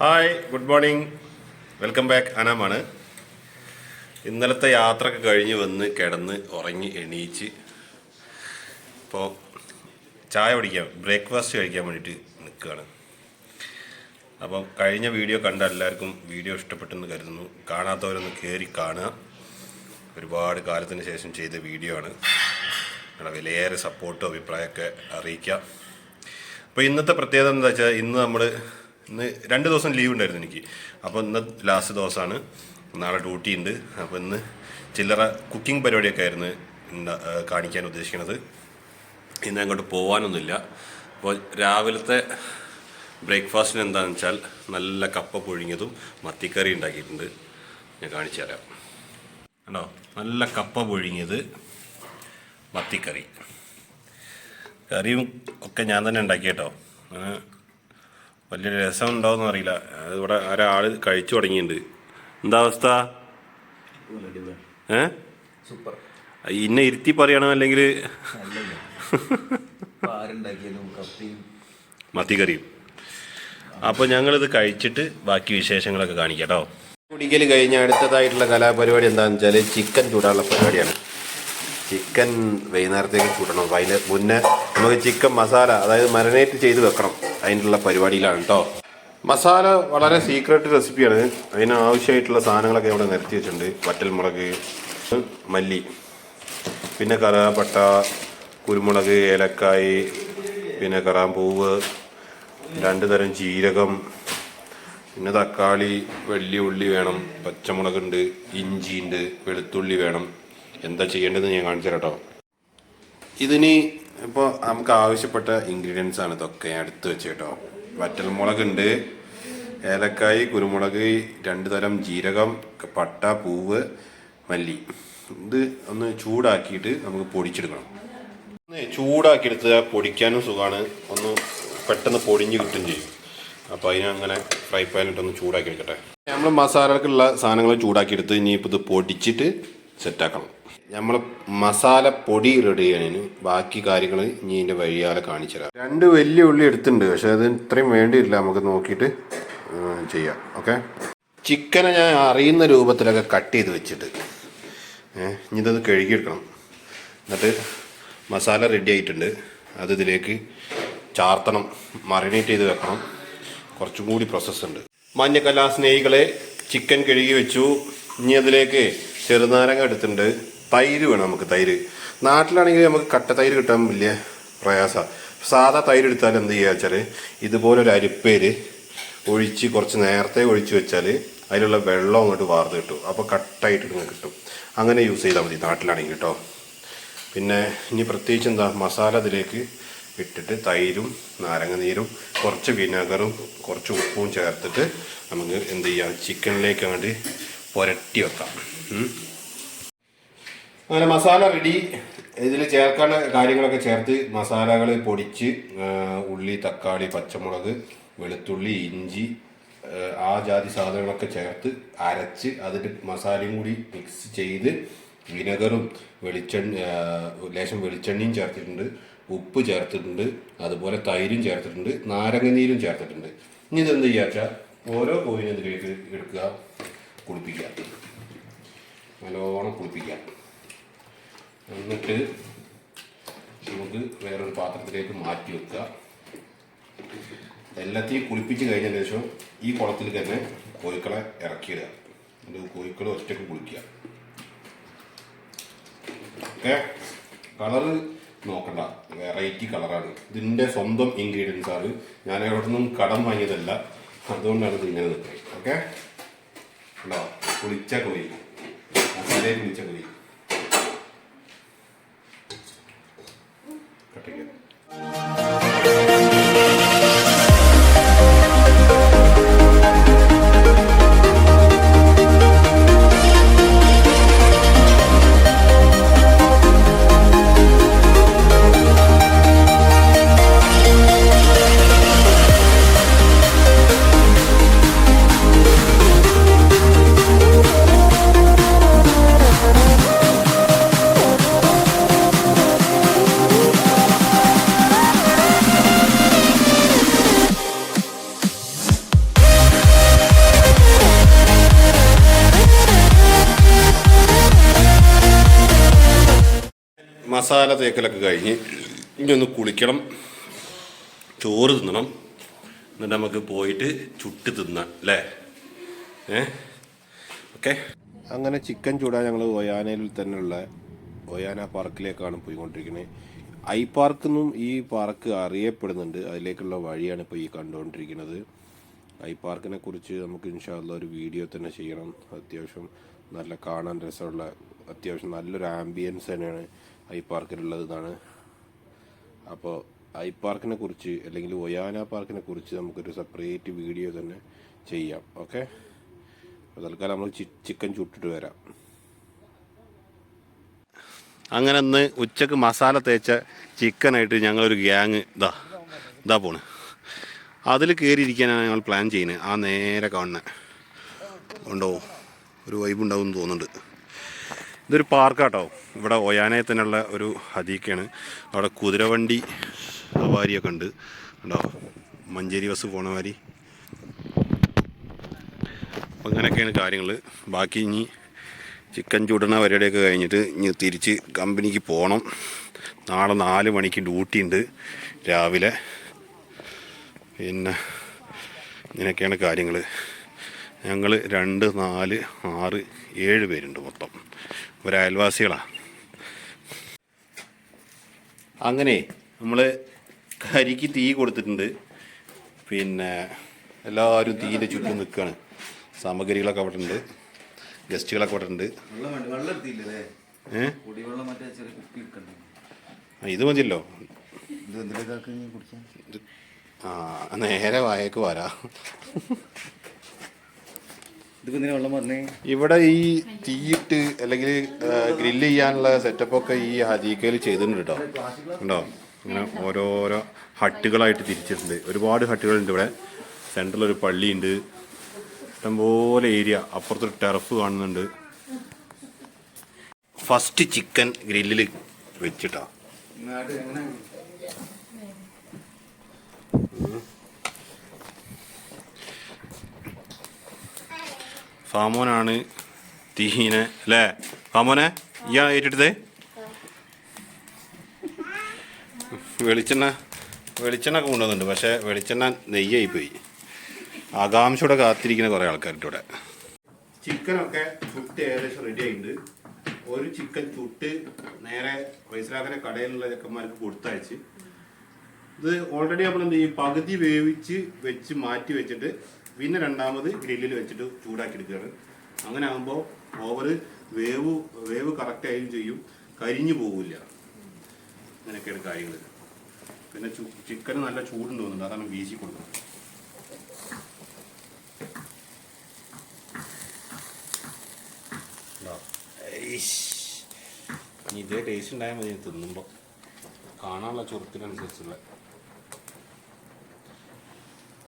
Hi good morning. Welcome back. അനാമാണ്. ഇന്നലത്തെ യാത്രയൊക്കെ കഴിഞ്ഞ് വന്ന് കിടന്ന് ഉറങ്ങി എണീച്ച് ഇപ്പോൾ ചായ കുടിക്കാൻ ബ്രേക്ക്ഫാസ്റ്റ് കഴിക്കാൻ വേണ്ടിയിട്ട് നിൽക്കുകയാണ്. അപ്പോൾ കഴിഞ്ഞ വീഡിയോ കണ്ട എല്ലാവർക്കും വീഡിയോ ഇഷ്ടപ്പെട്ടെന്ന് കരുതുന്നു. കാണാത്തവരൊന്ന് കയറി കാണുക. ഒരുപാട് കാലത്തിന് ശേഷം ചെയ്ത വീഡിയോ ആണ്. നിങ്ങളുടെ വിലയേറെ സപ്പോർട്ടും അഭിപ്രായമൊക്കെ അറിയിക്കുക. അപ്പോൾ ഇന്നത്തെ പ്രത്യേകത എന്താ വെച്ചാൽ ഇന്ന് നമ്മൾ ഇന്ന് രണ്ട് ദിവസം ലീവ് ഉണ്ടായിരുന്നു എനിക്ക്. അപ്പോൾ ഇന്ന് ലാസ്റ്റ് ദിവസമാണ്. നാളെ ഡ്യൂട്ടി ഉണ്ട്. അപ്പോൾ ഇന്ന് ചില്ലറ കുക്കിംഗ് പരിപാടിയൊക്കെ ആയിരുന്നു കാണിക്കാൻ ഉദ്ദേശിക്കുന്നത്. ഇന്ന് അങ്ങോട്ട് പോകാനൊന്നുമില്ല അപ്പോൾ രാവിലത്തെ ബ്രേക്ക്ഫാസ്റ്റിന് എന്താണെന്ന് വെച്ചാൽ നല്ല കപ്പ പുഴുങ്ങിയതും മത്തിക്കറി ഉണ്ടാക്കിയിട്ടുണ്ട്. ഞാൻ കാണിച്ചു തരാം. കണ്ടോ? നല്ല കപ്പ പുഴുങ്ങിയത് മത്തിക്കറി. കറിയും ഒക്കെ ഞാൻ തന്നെ ഉണ്ടാക്കി കേട്ടോ വലിയ രസം ഉണ്ടാവുമെന്ന് അറിയില്ല. അത് ഇവിടെ ഒരാൾ കഴിച്ചു തുടങ്ങിയിട്ടുണ്ട്. എന്താ അവസ്ഥ? ഏ? സൂപ്പർ. ഇന്നെ ഇരുത്തി പറയണോ അല്ലെങ്കിൽ? മത്തിക്കറിയും. അപ്പോൾ ഞങ്ങളിത് കഴിച്ചിട്ട് ബാക്കി വിശേഷങ്ങളൊക്കെ കാണിക്കാം കേട്ടോ കുടിക്കൽ കഴിഞ്ഞ അടുത്തതായിട്ടുള്ള കലാപരിപാടി എന്താണെന്ന് വെച്ചാൽ ചിക്കൻ ചൂടാനുള്ള പരിപാടിയാണ്. ചിക്കൻ വൈകുന്നേരത്തേക്ക് ചൂടണം. വൈകുന്നേരം അതിന് മുന്നേ നമുക്ക് ചിക്കൻ മസാല അതായത് മരനേറ്റ് ചെയ്ത് വെക്കണം. അതിനുള്ള പരിപാടിയിലാണ് കേട്ടോ മസാല വളരെ സീക്രട്ട് റെസിപ്പിയാണ് അതിന് ആവശ്യമായിട്ടുള്ള സാധനങ്ങളൊക്കെ ഇവിടെ നിരത്തി വെച്ചിട്ടുണ്ട്. വറ്റൽമുളക് മല്ലി പിന്നെ കറാപ്പട്ട കുരുമുളക് ഏലക്കായ് പിന്നെ കറാമ്പൂവ് രണ്ട് തരം ജീരകം പിന്നെ തക്കാളി വലിയ ഉള്ളി വേണം പച്ചമുളകുണ്ട് ഇഞ്ചിയുണ്ട് വെളുത്തുള്ളി വേണം. എന്താ ചെയ്യേണ്ടതെന്ന് ഞാൻ കാണിച്ചു തരാം കേട്ടോ ഇതിന് ഇപ്പോൾ നമുക്ക് ആവശ്യപ്പെട്ട ഇൻഗ്രീഡിയൻസ് ആണ് ഇതൊക്കെ ഞാൻ എടുത്തു വെച്ച് കേട്ടോ വറ്റൽമുളക് ഉണ്ട് ഏലക്കായ് കുരുമുളക് രണ്ട് തരം ജീരകം പട്ട പൂവ് മല്ലി. ഇത് ഒന്ന് ചൂടാക്കിയിട്ട് നമുക്ക് പൊടിച്ചെടുക്കണം. ഒന്ന് ചൂടാക്കിയെടുത്ത് പൊടിക്കാനും സുഖമാണ് ഒന്ന് പെട്ടെന്ന് പൊടിഞ്ഞ് കിട്ടും ചെയ്യും. അപ്പോൾ അതിനങ്ങനെ ഫ്രൈ പാനിട്ടൊന്ന് ചൂടാക്കി എടുക്കട്ടെ. നമ്മൾ മസാലകൾക്കുള്ള സാധനങ്ങൾ ചൂടാക്കിയെടുത്ത് ഇനിയിപ്പോൾ ഇത് പൊടിച്ചിട്ട് സെറ്റാക്കണം. നമ്മൾ മസാല പൊടി റെഡി ചെയ്യാനതിന് ബാക്കി കാര്യങ്ങൾ ഇനി ഇതിന്റെ വഴിയാലെ കാണിച്ചു തരാം. രണ്ട് വലിയ ഉള്ളി എടുത്തിട്ടുണ്ട്. പക്ഷെ അത് ഇത്രയും വേണ്ടിയില്ല നമുക്ക് നോക്കിയിട്ട് ചെയ്യാം. ഓക്കെ? ചിക്കനെ ഞാൻ അറിയുന്ന രൂപത്തിലൊക്കെ കട്ട് ചെയ്ത് വെച്ചിട്ട് ഏഹ് ഇനി ഇതൊന്ന് കഴുകിയെടുക്കണം. എന്നിട്ട് മസാല റെഡി ആയിട്ടുണ്ട്. അത് ഇതിലേക്ക് ചാർത്തണം. മറിനേറ്റ് ചെയ്ത് വെക്കണം. കുറച്ചും കൂടി പ്രോസസ്സുണ്ട് മഞ്ഞക്കല്ലാ സ്നേഹികളെ ചിക്കൻ കഴുകി വെച്ചു. ഇനി അതിലേക്ക് ചെറുനാരങ്ങ എടുത്തിട്ടുണ്ട്. തൈര് വേണം നമുക്ക് തൈര്. നാട്ടിലാണെങ്കിൽ നമുക്ക് കട്ട തൈര് കിട്ടാൻ വലിയ പ്രയാസമാണ് സാധാ തൈര് എടുത്താൽ എന്ത് ചെയ്യുക വെച്ചാൽ ഇതുപോലൊരു അരിപ്പേര് ഒഴിച്ച് കുറച്ച് നേരത്തെ ഒഴിച്ച് വെച്ചാൽ അതിലുള്ള വെള്ളം അങ്ങോട്ട് വാർത്ത് കിട്ടും. അപ്പോൾ കട്ടായിട്ട് ഇങ്ങനെ കിട്ടും. അങ്ങനെ യൂസ് ചെയ്താൽ മതി നാട്ടിലാണെങ്കിൽ കേട്ടോ പിന്നെ ഇനി പ്രത്യേകിച്ച് എന്താ മസാല ഇതിലേക്ക് ഇട്ടിട്ട് തൈരും നാരങ്ങ നീരും കുറച്ച് വിനാഗറും കുറച്ച് ഉപ്പും ചേർത്തിട്ട് നമുക്ക് എന്ത് ചെയ്യാം ചിക്കനിലേക്ക് അങ്ങോട്ട് പുരട്ടി വെക്കാം. അങ്ങനെ മസാല റെഡി ഇതിൽ ചേർക്കേണ്ട കാര്യങ്ങളൊക്കെ ചേർത്ത് മസാലകൾ പൊടിച്ച് ഉള്ളി തക്കാളി പച്ചമുളക് വെളുത്തുള്ളി ഇഞ്ചി ആ, ജാതി സാധനങ്ങളൊക്കെ ചേർത്ത് അരച്ച് അതിൽ മസാലയും കൂടി മിക്സ് ചെയ്ത് വിനെഗറും വെളിച്ചെണ്ണ ലേശം വെളിച്ചെണ്ണയും ചേർത്തിട്ടുണ്ട് ഉപ്പ് ചേർത്തിട്ടുണ്ട് അതുപോലെ തൈരും ചേർത്തിട്ടുണ്ട് നാരങ്ങനീരും ചേർത്തിട്ടുണ്ട്. ഇനി ഇതെന്ത് ചെയ്യാച്ചാൽ ഓരോ കോഴിനും ഇതിലേക്ക് എടുക്കുക കുളിപ്പിക്കുക. നല്ലോണം കുളിപ്പിക്കുക എന്നിട്ട് നമുക്ക് വേറൊരു പാത്രത്തിലേക്ക് മാറ്റി വെക്കുക. എല്ലാത്തെയും കുളിപ്പിച്ച് കഴിഞ്ഞ ശേഷം ഈ കുളത്തിൽ തന്നെ കോഴിക്കളെ ഇറക്കിയിടുക. എന്നിട്ട് കോഴിക്കളെ ഒറ്റയ്ക്ക് കുളിക്കുക. ഓക്കെ? കളറ് നോക്കണ്ട. വെറൈറ്റി കളറാണ്. ഇതിന്റെ സ്വന്തം ഇൻഗ്രീഡിയൻസ് ആണ്. ഞാൻ എവിടെ നിന്നും കടം വാങ്ങിയതല്ല. അതുകൊണ്ടാണ് ഇത് ഇങ്ങനെ നിൽക്കുന്നത്. ഓക്കെ? കുളിച്ച കോഴി. മസാലയിൽ മിച്ചം കോഴി കട്ടിക്കുക മസാല തേക്കലൊക്കെ കഴിഞ്ഞ് ഇനി ഒന്ന് കുളിക്കണം. ചോറ് തിന്നണം. എന്നിട്ട് നമുക്ക് പോയിട്ട് ചുട്ട് തിന്നാം അല്ലേ? ഏ? ഓക്കെ. അങ്ങനെ ചിക്കൻ ചൂടാൻ ഞങ്ങൾ ഒയാനയിൽ തന്നെയുള്ള ഒയാന പാർക്കിലേക്കാണ് പോയിക്കൊണ്ടിരിക്കുന്നത് ഐ പാർക്ക് എന്നും ഈ പാർക്ക് അറിയപ്പെടുന്നുണ്ട്. അതിലേക്കുള്ള വഴിയാണ് ഇപ്പോൾ ഈ കണ്ടുകൊണ്ടിരിക്കുന്നത്. ഐ പാർക്കിനെ കുറിച്ച് നമുക്ക് ഇൻഷാല്ല ഒരു വീഡിയോ തന്നെ ചെയ്യണം. അത്യാവശ്യം നല്ല കാണാൻ രസമുള്ള അത്യാവശ്യം നല്ലൊരു ആംബിയൻസ് തന്നെയാണ്. ഐ പാർക്കിലുള്ളത് ഇതാണ് അപ്പോൾ ഐ പാർക്കിനെ കുറിച്ച് അല്ലെങ്കിൽ ഒയാന പാർക്കിനെ കുറിച്ച് നമുക്കൊരു സെപ്പറേറ്റ് വീഡിയോ തന്നെ ചെയ്യാം. ഓക്കെ അപ്പോൾ തൽക്കാലം നമ്മൾ ചിക്കൻ ചുട്ടിട്ട് വരാം. അങ്ങനെ ഒന്ന് ഉച്ചയ്ക്ക് മസാല തേച്ച ചിക്കനായിട്ട് ഞങ്ങളൊരു ഗ്യാങ് ഇതാ ഇതാ പോണ്. അതിൽ കയറിയിരിക്കാനാണ് ഞങ്ങൾ പ്ലാൻ ചെയ്യുന്നത്. ആ നേരെ കാണുന്നത് ഉണ്ടോ ഒരു വൈബ് ഉണ്ടാവും തോന്നുന്നുണ്ട്. ഇതൊരു പാർക്കാട്ടോ. ഇവിടെ ഒയാനയിൽ തന്നെയുള്ള ഒരു ഹദീക്കയാണ് അവിടെ കുതിരവണ്ടി സവാരിയൊക്കെ ഉണ്ട്. ഉണ്ടോ മഞ്ചേരി ബസ് പോണ മാതിരി. അങ്ങനെയൊക്കെയാണ് കാര്യങ്ങൾ ബാക്കി ഇനി ചിക്കൻ ചുടണ പരിപാടിയൊക്കെ കഴിഞ്ഞിട്ട് ഇനി തിരിച്ച് കമ്പനിക്ക് പോകണം നാളെ നാല് മണിക്ക് ഡ്യൂട്ടി ഉണ്ട്. രാവിലെ. പിന്നെ ഇങ്ങനെയൊക്കെയാണ് കാര്യങ്ങൾ ഞങ്ങൾ രണ്ട് നാല് ആറ് ഏഴ് പേരുണ്ട് മൊത്തം. ഒരു അയൽവാസികളാണ് അങ്ങനെ നമ്മൾ കരിക്ക് തീ കൊടുത്തിട്ടുണ്ട്. പിന്നെ എല്ലാവരും തീന്റെ ചുറ്റും നിൽക്കുകയാണ് സാമഗ്രികളൊക്കെ അവിടെ ഉണ്ട് ഗസ്റ്റുകളൊക്കെ അവിടെ ഉണ്ട് ഇത് മതിയല്ലോ. ആ നേരെ വായക്ക് വരാ. ഇവിടെ ഈ തീയിട്ട് അല്ലെങ്കിൽ ഗ്രില്ല് ചെയ്യാനുള്ള സെറ്റപ്പ് ഒക്കെ ഈ ഹജീക്കയിൽ ചെയ്തിട്ടുണ്ട് കേട്ടോ. ഉണ്ടോ ഇങ്ങനെ ഓരോരോ ഹട്ടുകളായിട്ട് തിരിച്ചിട്ടുണ്ട്. ഒരുപാട് ഹട്ടുകളുണ്ട് ഇവിടെ. സെൻട്രൽ ഒരു പള്ളിയുണ്ട്. ഇഷ്ടംപോലെ ഏരിയ അപ്പുറത്തൊരു ടെറഫ് കാണുന്നുണ്ട്. ഫസ്റ്റ് ചിക്കൻ ഗ്രില്ലിൽ വെച്ചിട്ടാ. ഫാമോനാണ് തീഹീനെ അല്ലേ? ഫാമോനെ ഇയാ ഏറ്റെടുത്തേ? വെളിച്ചെണ്ണ വെളിച്ചെണ്ണ ഒക്കെ കൊണ്ടുവന്നുണ്ട് പക്ഷേ വെളിച്ചെണ്ണ നെയ്യായി പോയി ആകാംക്ഷയോടെ കാത്തിരിക്കുന്ന കുറേ ആൾക്കാരുടെ ഇവിടെ. ചിക്കനൊക്കെ ചുട്ട് ഏകദേശം റെഡി ആയിട്ടുണ്ട്. ഒരു ചിക്കൻ ചുട്ട് നേരെ വൈസലാക്കര കടയിലുള്ള ചെക്കന്മാർക്ക് കൊടുത്തയച്ച്. ഇത് ഓൾറെഡി നമ്മൾ എന്ത് ചെയ്യും? പകുതി വേവിച്ച് വെച്ച് മാറ്റി വെച്ചിട്ട് പിന്നെ രണ്ടാമത് ഗ്രില്ലിൽ വെച്ചിട്ട് ചൂടാക്കി എടുക്കുകയാണ് അങ്ങനെ ആകുമ്പോൾ ഓവർ വേവ് വേവ് കറക്റ്റ് ആയും ചെയ്യും. കരിഞ്ഞു പോകില്ല അങ്ങനെയൊക്കെയാണ് കാര്യങ്ങൾ പിന്നെ ചിക്കൻ നല്ല ചൂടും തോന്നുന്നുണ്ട്. അതാണ് വീശി കൊടുക്കുന്നത്. ഇതേ ടേസ്റ്റ് ഉണ്ടായാൽ മതി. തിന്നുമ്പോൾ കാണാനുള്ള ചുറുക്കിനനുസരിച്ചുള്ള ഇനി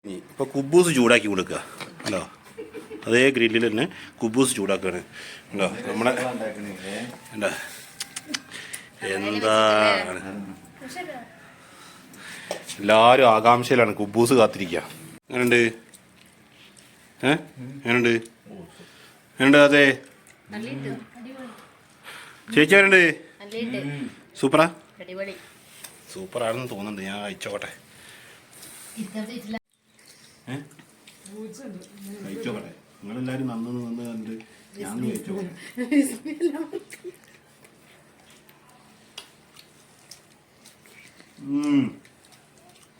ഇപ്പോൾ കുബൂസ് ചൂടാക്കി കൊടുക്കുക. അല്ലോ അതേ ഗ്രില്ലിൽ തന്നെ കുബൂസ് ചൂടാക്കുകയാണ് ഉണ്ടോ നമ്മളെ ഉണ്ടാക്കണേ എന്താ? എന്താണ് എല്ലാവരും ആകാംക്ഷയിലാണ് കുബൂസ് കാത്തിരിക്കുക എങ്ങനെയുണ്ട് ഏ? എങ്ങനെയുണ്ട് അതെ? ചേച്ചി എങ്ങനെയുണ്ട് നല്ലിട്ട് സൂപ്പറാ സൂപ്പറാണെന്ന് തോന്നുന്നുണ്ട്. ഞാൻ അയച്ചോട്ടെ ഏ? കഴിച്ചോട്ടെ നിങ്ങളെല്ലാരും നന്ന് നിന്ന് കണ്ട് ഞാൻ കഴിച്ചോട്ടെ.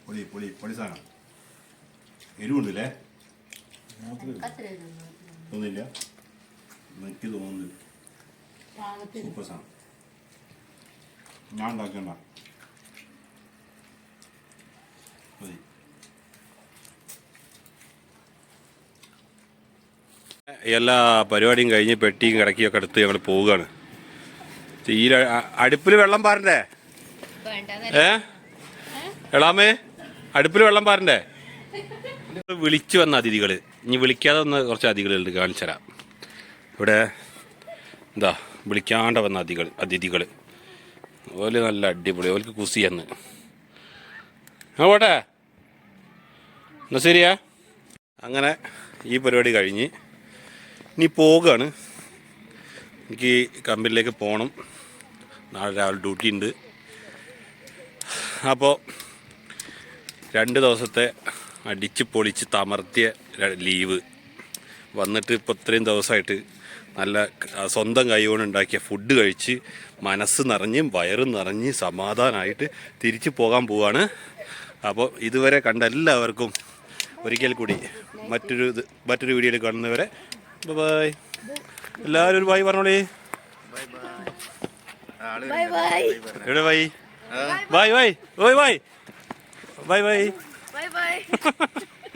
പൊളി പൊളി പൊളി സാധനം. എരിവുണ്ടല്ലേ? തോന്നില്ല എനിക്ക് തോന്നുന്നു. സൂപ്പർ സാധനം. ഞാൻ ഉണ്ടാക്കണ്ട. എല്ലാ പരിപാടിയും കഴിഞ്ഞ് പെട്ടിയും കിടക്കിയൊക്കെ എടുത്ത് ഞങ്ങൾ പോവുകയാണ്. ഈ അടുപ്പിൽ വെള്ളം പാരണ്ടേ? ഏ? എളാമേ അടുപ്പിൽ വെള്ളം പാരണ്ടേ? വിളിച്ചു വന്ന അതിഥികൾ ഇനി വിളിക്കാതെ വന്ന കുറച്ച് അതിഥികളുണ്ട് കാണിച്ചു തരാം. ഇവിടെ എന്താ വിളിക്കാണ്ട് വന്ന അതിഥികൾ അതിഥികൾ ഓൽ നല്ല അടിപൊളി ഓൽക്ക് കുസിയെന്ന് ആ പോട്ടെ. എന്നാ ശരിയാ. അങ്ങനെ ഈ പരിപാടി കഴിഞ്ഞ് ഇനി പോവുകയാണ് എനിക്ക് കമ്പനിയിലേക്ക് പോകണം. നാളെ രാവിലെ ഡ്യൂട്ടി ഉണ്ട്. അപ്പോൾ രണ്ട് ദിവസത്തെ അടിച്ച് പൊളിച്ച് തമർത്തിയ ലീവ്. വന്നിട്ട് ഇപ്പോൾ ഇത്രയും ദിവസമായിട്ട് നല്ല സ്വന്തം കൈകൊണ്ട് ഉണ്ടാക്കിയ ഫുഡ് കഴിച്ച് മനസ്സ് നിറഞ്ഞ് വയറ് നിറഞ്ഞ് സമാധാനമായിട്ട് തിരിച്ചു പോകാൻ പോവാണ്. അപ്പോൾ ഇതുവരെ കണ്ട എല്ലാവർക്കും ഒരിക്കൽ കൂടി മറ്റൊരു മറ്റൊരു വീഡിയോയിൽ കാണുന്നവരെ ബൈ എല്ലാവരും ഒരു ബൈ പറഞ്ഞോളി. ബൈ ബൈ എവിടെ ബൈ ബൈ ബൈ ഓയ് bye bye bye bye bye